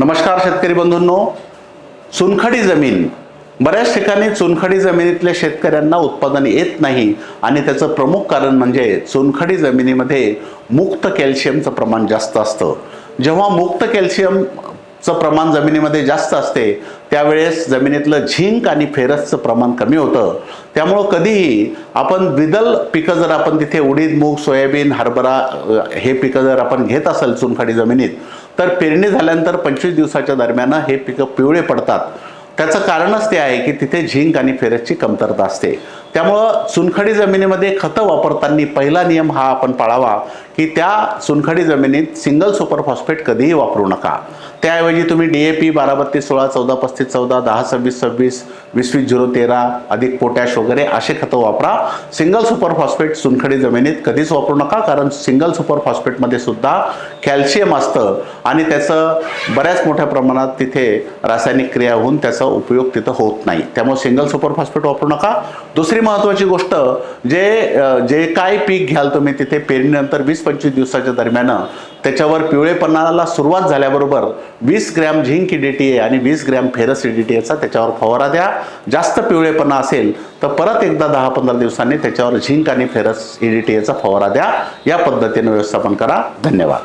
नमस्कार शेतकरी बंधूंनो. चुनखडी जमीन. बऱ्याच ठिकाणी चुनखडी जमिनीतल्या शेतकऱ्यांना उत्पादन येत नाही आणि त्याचं प्रमुख कारण म्हणजे चुनखडी जमिनीमध्ये मुक्त कॅल्शियमचं प्रमाण जास्त असतं. जेव्हा मुक्त कॅल्शियमचं प्रमाण जमिनीमध्ये जास्त असते त्यावेळेस जमिनीतलं झिंक आणि फेरसचं प्रमाण कमी होतं. त्यामुळं कधीही आपण द्विदल पिकं जर आपण तिथे उडीद मूग सोयाबीन हरभरा हे पिकं जर आपण घेत असेल चुनखडी जमिनीत तर पेरणी झाल्यानंतर पंचवीस दिवसाच्या दरम्यान हे पिकं पिवळे पडतात. त्याचं कारणच ते आहे की तिथे झिंक आणि फेरसची कमतरता असते. त्यामुळं चुनखडी जमिनीमध्ये खतं वापरताना पहिला नियम हा आपण पाळावा की त्या चुनखडी जमिनीत सिंगल सुपर फॉस्फेट कधीही वापरू नका. त्याऐवजी तुम्ही डी ए पी बारा बत्तीस सोळा चौदा पस्तीस चौदा दहा सव्वीस सव्वीस वीस वीस झिरो तेरा अधिक पोटॅश वगैरे असे खतं वापरा. सिंगल सुपर फॉस्फेट चुनखडी जमिनीत कधीच वापरू नका कारण सिंगल सुपर फॉस्फेटमध्ये सुद्धा कॅल्शियम असतं आणि त्याचं बऱ्याच मोठ्या प्रमाणात तिथे रासायनिक क्रिया होऊन त्याचा उपयोग तिथं होत नाही. त्यामुळे सिंगल सुपर फॉस्फेट वापरू नका. दुसरी महत्त्वाची गोष्ट जे जे काय पीक घ्याल तुम्ही तिथे पेरणीनंतर वीस पंचवीस दिवसाच्या दरम्यान त्याच्यावर पिवळेपणाला सुरुवात झाल्याबरोबर वीस ग्रॅम झिंक डी आणि वीस ग्रॅम फेरस डी त्याच्यावर फवारा द्या. जास्त पिवळेपणा असेल तर परत एकदा दहा पंधरा दिवसांनी त्याच्यावर झिंक आणि फेरस ईडीटीएचा फवारा द्या. या पद्धतीने व्यवस्थापन करा. धन्यवाद.